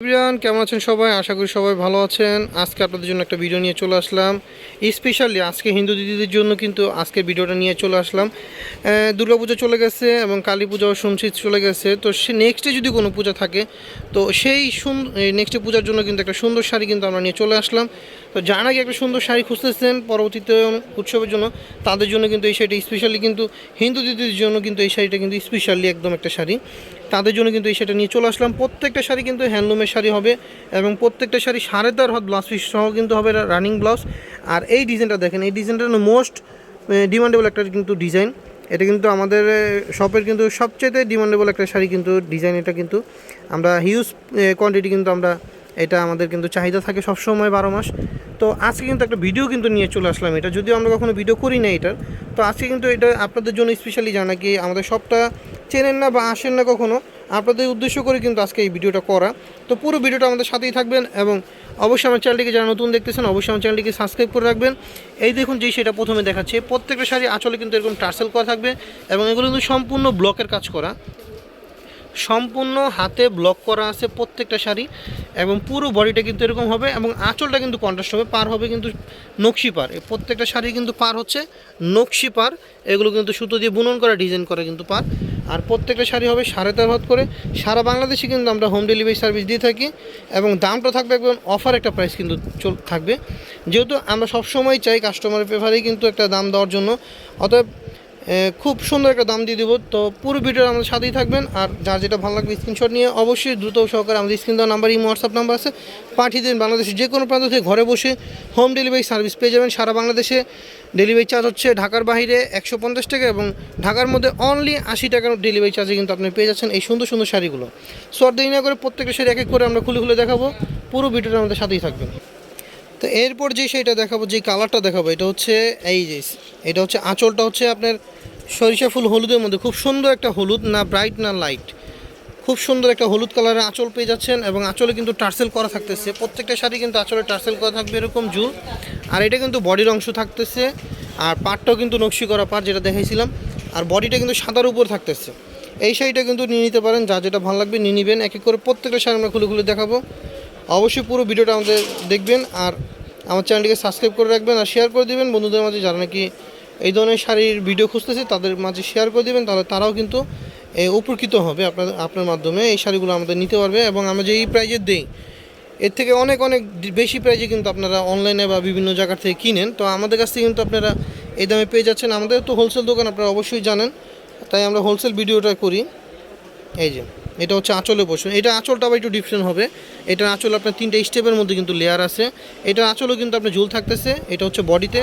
Everyone, কেমন আছেন সবাই? আশা করি সবাই ভালো আছেন। আজকে আপনাদের জন্য একটা ভিডিও নিয়ে চলে আসলাম। স্পেশালি আজকে হিন্দু দিদিদের জন্য কিন্তু আজকে ভিডিওটা নিয়ে চলে আসলাম। দুর্গাপূজা চলে গেছে এবং কালী পূজাও শুনছি চলে গেছে। তো সে নেক্সটে যদি কোনো পূজা থাকে, তো সেই নেক্সটে পূজার জন্য কিন্তু একটা সুন্দর শাড়ি কিন্তু আমরা নিয়ে চলে আসলাম। তো যারা নাকি একটা সুন্দর শাড়ি খুঁজতেছেন পরবর্তীতে উৎসবের জন্য, তাদের জন্য কিন্তু এই শাড়িটা স্পেশালি কিন্তু হিন্দু দিদিদের জন্য কিন্তু এই শাড়িটা কিন্তু স্পেশালি একদম একটা শাড়ি। তাদের জন্য কিন্তু এই শাড়িটা নিয়ে চলে আসলাম। প্রত্যেকটা শাড়ি কিন্তু হ্যান্ডলুমের শাড়ি হবে এবং প্রত্যেকটা শাড়ি সাড়ে তার হাত ব্লাউজ পিস সহ কিন্তু হবে রানিং ব্লাউজ আর এই ডিজাইনটা দেখেন, এই ডিজাইনটা মোস্ট ডিমান্ডেবল একটা কিন্তু ডিজাইন এটা কিন্তু আমাদের শপের কিন্তু সবচেয়ে ডিমান্ডেবল একটা শাড়ি কিন্তু ডিজাইন এটা কিন্তু। আমরা হিউজ কোয়ান্টিটি কিন্তু আমরা এটা আমাদের কিন্তু চাহিদা থাকে সবসময় বারো মাস। তো আজকে কিন্তু একটা ভিডিও কিন্তু নিয়ে চলে আসলাম এটা। যদিও আমরা কখনো ভিডিও করি না এটার, তো আজকে কিন্তু এটা আপনাদের জন্য স্পেশালি জানা কি আমাদের সবটা চেনেন না বা আসেন না কখনো, আপনাদের উদ্দেশ্য করে কিন্তু আজকে এই ভিডিওটা করা। তো পুরো ভিডিওটা আমাদের সাথেই থাকবেন এবং অবশ্যই আমার চ্যানেলটিকে যারা নতুন দেখতেছেন, অবশ্যই আমার চ্যানেলটিকে সাবস্ক্রাইব করে রাখবেন। এই দেখুন যেই সেটা প্রথমে দেখাচ্ছে, প্রত্যেকটা শাড়ি আঁচলে কিন্তু এরকম টার্সেল করা থাকবে এবং এগুলো কিন্তু সম্পূর্ণ ব্লকের কাজ করা। সম্পূর্ণ হাতে ব্লক করা আছে প্রত্যেকটা শাড়ি এবং পুরো বডিটা কিন্তু এরকম হবে এবং আঁচলটা কিন্তু কন্ট্রাস্ট হবে, পার হবে কিন্তু নকশি পার প্রত্যেকটা শাড়ি কিন্তু পার হচ্ছে নকশি পার এগুলো কিন্তু সুতো দিয়ে বুনন করা ডিজাইন করা কিন্তু পার আর প্রত্যেকটা শাড়ি হবে সাড়ে তেরো হাত করে। সারা বাংলাদেশে কিন্তু আমরা হোম ডেলিভারি সার্ভিস দিয়ে থাকি এবং দামটা থাকবে একদম অফার একটা প্রাইস কিন্তু চল থাকবে। যেহেতু আমরা সবসময় চাই কাস্টমারের পেপারেই কিন্তু একটা দাম দেওয়ার জন্য। অতএব খুব সুন্দর একটা দাম দিয়ে দেবো। তো পুরো ভিডিওর আমাদের সাথেই থাকবেন। আর যার যেটা ভালো লাগবে স্ক্রিনশট নিয়ে অবশ্যই দ্রুত সহকারে আমাদের স্ক্রিন দেওয়া নাম্বার ইমো হোয়াটসঅ্যাপ নাম্বার আছে। পাঠিয়ে দেবেন বাংলাদেশের যে কোনো প্রান্ত থেকে ঘরে বসে হোম ডেলিভারি সার্ভিস পেয়ে যাবেন সারা বাংলাদেশে। ডেলিভারি চার্জ হচ্ছে ঢাকার বাইরে একশো পঞ্চাশ টাকা এবং ঢাকার মধ্যে অনলি আশি টাকার ডেলিভারি চার্জে কিন্তু আপনি পেয়ে যাচ্ছেন এই সুন্দর সুন্দর শাড়িগুলো। সো আর দেরি না করে প্রত্যেকটা শাড়ি এক এক করে আমরা খুলে খুলে দেখাবো। পুরো ভিডিওটা আমাদের সাথেই থাকবেন। তো এরপর যে সেইটা দেখাবো, যে কালারটা দেখাবো, এটা হচ্ছে এই যে, এটা হচ্ছে আঁচলটা হচ্ছে আপনার সরিষা ফুল হলুদের মধ্যে। খুব সুন্দর একটা হলুদ, না ব্রাইট না লাইট খুব সুন্দর একটা হলুদ কালারের আঁচল পেয়ে যাচ্ছেন এবং আঁচলে কিন্তু টার্সেল করা থাকতেছে। প্রত্যেকটা শাড়ি কিন্তু আঁচলে টার্সেল করা থাকবে এরকম জুল। আর এটা কিন্তু বডির অংশ থাকতেছে। আর পাটটাও কিন্তু নকশি করা পাট যেটা দেখাইছিলাম। আর বডিটা কিন্তু সাদার উপর থাকতেছে। এই শাড়িটা কিন্তু নিয়ে নিতে পারেন, যা যেটা ভালো লাগবে নিয়ে নেবেন। এক এক করে প্রত্যেকটা শাড়ি আমরা খুলে খুলে দেখাবো। অবশ্যই পুরো ভিডিওটা আমাদের দেখবেন আর আমার চ্যানেলটিকে সাবস্ক্রাইব করে রাখবেন আর শেয়ার করে দেবেন। বন্ধুদের মাঝে যারা নাকি এই ধরনের শাড়ির ভিডিও খুঁজতেছে, তাদের মাঝে শেয়ার করে দেবেন। তাহলে তারাও কিন্তু উপকৃত হবে আপনার আপনার মাধ্যমে এই শাড়িগুলো আমাদের নিতে পারবে এবং আমরা যে এই প্রাইজে দিই, এর থেকে অনেক অনেক বেশি প্রাইজে কিন্তু আপনারা অনলাইনে বা বিভিন্ন জায়গা থেকে কিনেন। তো আমাদের কাছ থেকে কিন্তু আপনারা এই দামে পেয়ে যাচ্ছেন। আমাদের তো হোলসেল দোকান, আপনারা অবশ্যই জানেন। তাই আমরা হোলসেল ভিডিওটা করি। এই যে, এটা হচ্ছে আঁচলে বসুন এটা আঁচলটা আবার একটু ডিফারেন্ট হবে। এটা আঁচল আপনার তিনটে স্টেপের মধ্যে কিন্তু লেয়ার আছে। এটা আঁচলও কিন্তু আপনার ঝুল থাকতেছে। এটা হচ্ছে বডিতে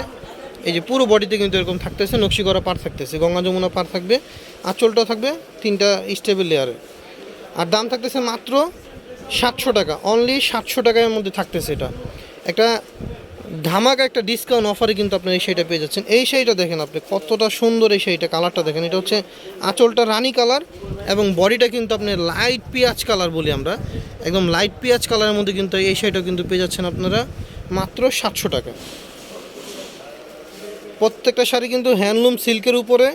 এই যে পুরো বডিতে কিন্তু এরকম থাকতেছে, নকশি করা পার থাকতেছে, গঙ্গা যমুনা পার থাকবে আঁচলটা থাকবে তিনটা স্টেপের লেয়ারে আর দাম থাকতেছে মাত্র সাতশো টাকা অনলি সাতশো টাকার মধ্যে থাকতেছে এটা। একটা ধামাকা একটা ডিসকাউন্ট অফারে কিন্তু আপনি এই শাড়িটা পেয়ে যাচ্ছেন। এই শাড়িটা দেখেন আপনি, কতটা সুন্দর এই শাড়িটা কালারটা দেখেন। এটা হচ্ছে আঁচলটা রানি কালার এবং বডিটা কিন্তু আপনি লাইট পেঁয়াজ কালার বলি আমরা। একদম লাইট পেঁয়াজ কালারের মধ্যে কিন্তু এই শাড়িটা কিন্তু পেয়ে যাচ্ছেন আপনারা মাত্র সাতশো টাকা। প্রত্যেকটা শাড়ি কিন্তু হ্যান্ডলুম সিল্কের উপরে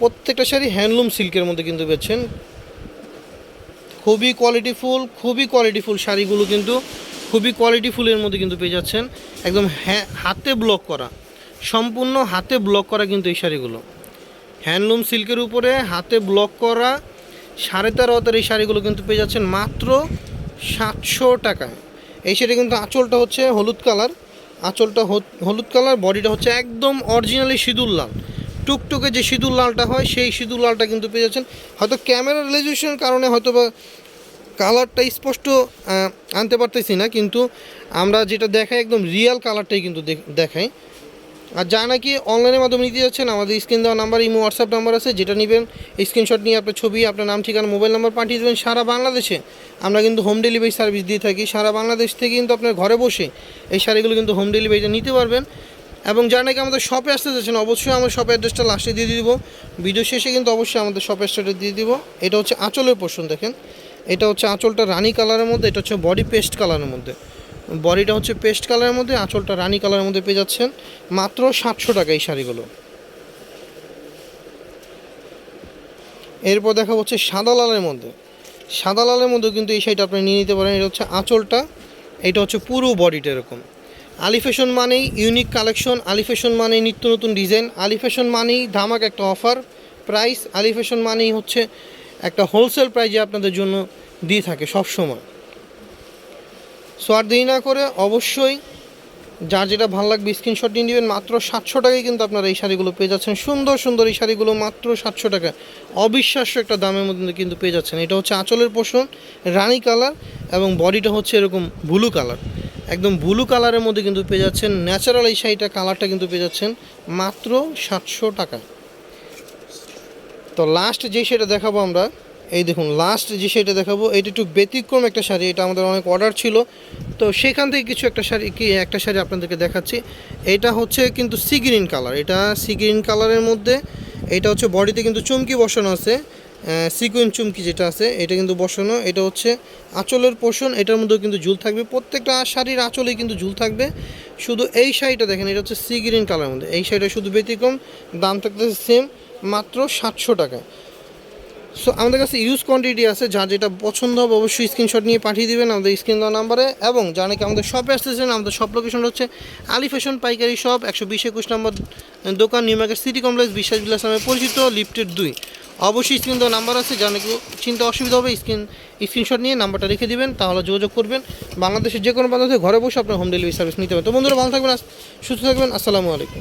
প্রত্যেকটা শাড়ি হ্যান্ডলুম সিল্কের মধ্যে কিন্তু পেয়েছেন খুবই কোয়ালিটিফুল খুবই কোয়ালিটিফুল শাড়িগুলো কিন্তু খুবই কোয়ালিটিফুলের মধ্যে কিন্তু পেয়ে যাচ্ছেন। একদম হাতে ব্লক করা, সম্পূর্ণ হাতে ব্লক করা কিন্তু এই শাড়িগুলো। হ্যান্ডলুম সিল্কের উপরে হাতে ব্লক করা সাড়ে তেরো হাতের এই শাড়িগুলো কিন্তু পেয়ে যাচ্ছেন মাত্র সাতশো টাকায়। এই শাড়ি কিন্তু আঁচলটা হচ্ছে হলুদ কালার। আঁচলটা হল- হলুদ কালার, বডিটা হচ্ছে একদম অরিজিনালি সিঁদুর লাল। টুকটুকে যে সিঁদুর লালটা হয়, সেই সিঁদুর লালটা কিন্তু পেয়ে যাচ্ছেন। হয়তো ক্যামেরা রেজুলেশনের কারণে হয়তো বা কালারটা স্পষ্ট আনতে পারতেছি না, কিন্তু আমরা যেটা দেখাই, একদম রিয়াল কালারটাই কিন্তু দেখ- দেখাই। আর যা নাকি অনলাইনের মাধ্যমে নিতে যাচ্ছেন, আমাদের স্ক্রিন দেওয়া নাম্বার ইমো হোয়াটসঅ্যাপ নাম্বার আছে, যেটা নেবেন স্ক্রিনশট নিয়ে আপনার ছবি, আপনার নাম, ঠিকানা মোবাইল নাম্বার পাঠিয়ে দেবেন সারা বাংলাদেশে। আমরা কিন্তু হোম ডেলিভারি সার্ভিস দিয়ে থাকি। সারা বাংলাদেশ থেকে কিন্তু আপনার ঘরে বসে এই শাড়িগুলো কিন্তু হোম ডেলিভারিটা নিতে পারবেন। এবং যারা নাকি আমাদের শপে আসতে চাচ্ছেন অবশ্যই আমার শপ অ্যাড্রেসটা লাস্টে দিয়ে দিব। ভিডিও শেষে কিন্তু অবশ্যই আমাদের শপ অ্যাড্রেসটা দিয়ে দিব। এটা হচ্ছে আঁচলের পোর্শন দেখেন। এটা হচ্ছে আঁচলটা রানি কালারের মধ্যে, এটা হচ্ছে বডি পেস্ট কালারের মধ্যে। বডিটা হচ্ছে পেস্ট কালারের মধ্যে, আঁচলটা রানি কালারের মধ্যে পেয়ে যাচ্ছেন। মাত্র সাতশো টাকা এই শাড়িগুলো। এরপর দেখা হচ্ছে সাদা লালের মধ্যে। সাদা লালের মধ্যেও কিন্তু এই শাড়িটা আপনি নিয়ে নিতে পারেন, এটা হচ্ছে আঁচলটা। এটা হচ্ছে পুরো বডিটা এরকম। আলি ফ্যাশন মানেই ইউনিক কালেকশন আলি ফ্যাশন মানেই নিত্য নতুন ডিজাইন আলি ফ্যাশন মানেই ধামাক একটা অফার প্রাইস আলি ফ্যাশন মানেই হচ্ছে একটা হোলসেল প্রাইজে আপনাদের জন্য দিয়ে থাকে সব সময় সো আর দেরি না করে অবশ্যই যার যেটা ভালো লাগবে স্ক্রিনশট নিয়ে নেবেন, মাত্র সাতশো টাকায় কিন্তু আপনারা এই শাড়িগুলো পেয়ে যাচ্ছেন। সুন্দর সুন্দর এই শাড়িগুলো মাত্র সাতশো টাকা। অবিশ্বাস্য একটা দামের মধ্যে কিন্তু পেয়ে যাচ্ছেন। এটা হচ্ছে আঁচলের পোষণ, রানী কালার এবং বডিটা হচ্ছে এরকম ব্লু কালার। একদম ব্লু কালারের মধ্যে কিন্তু পেয়ে যাচ্ছেন। ন্যাচারাল এই শাড়িটা কালারটা কিন্তু পেয়ে যাচ্ছেন মাত্র সাতশো টাকা তো লাস্ট যে সেটা দেখাবো আমরা। এই দেখুন লাস্ট যে সেটা দেখাবো, এটা একটু ব্যতিক্রম একটা শাড়ি, এটা আমাদের অনেক অর্ডার ছিল। তো সেখান থেকে কিছু একটা শাড়ি কি, একটা শাড়ি আপনাদেরকে দেখাচ্ছি। এটা হচ্ছে কিন্তু সি গ্রিন কালার এটা সি গ্রিন কালারের মধ্যে, এটা হচ্ছে বডিতে কিন্তু চুমকি বসানো আছে সিকুইন চুমকি যেটা আছে, এটা কিন্তু বসানো, এটা হচ্ছে আঁচলের পোষণ এটার মধ্যেও কিন্তু ঝুল থাকবে, প্রত্যেকটা শাড়ির আঁচলে কিন্তু ঝুল থাকবে। শুধু এই শাড়িটা দেখেন, এটা হচ্ছে সি গ্রিন কালারের মধ্যে, এই শাড়িটা শুধু ব্যতিক্রম, দাম থাকতেছে সেম মাত্র সাতশো টাকা। সো আমাদের কাছে ইউজ কোয়ান্টিটি আছে যা যেটা পছন্দ হবে অবশ্যই স্ক্রিনশট নিয়ে পাঠিয়ে দিবেন আমাদের স্ক্রিন দেওয়া নাম্বারে এবং যা নাকি আমাদের শপে আসতেছেন, আমাদের শপ লোকেশন হচ্ছে আলি ফ্যাশন পাইকারি শপ একশো বিশ একুশ নম্বর দোকান নিউ মার্কেট সিটি কমপ্লেক্স বিশ্বাস বিলাস নামে পরিচিত লিফটেড দুই। অবশ্যই স্ক্রিন দেওয়া নাম্বার আছে যা নাকি চিন্তা অসুবিধা হবে স্ক্রিন স্ক্রিনশট নিয়ে নাম্বারটা রেখে দিবেন, তাহলে যোগাযোগ করবেন। বাংলাদেশের যে কোনো প্রান্ত ঘরে বসে আপনার হোম ডেলিভারি সার্ভিস নিতে হবে। তো বন্ধুরা, ভালো থাকবেন সুস্থ থাকবেন, আসসালামু আলাইকুম।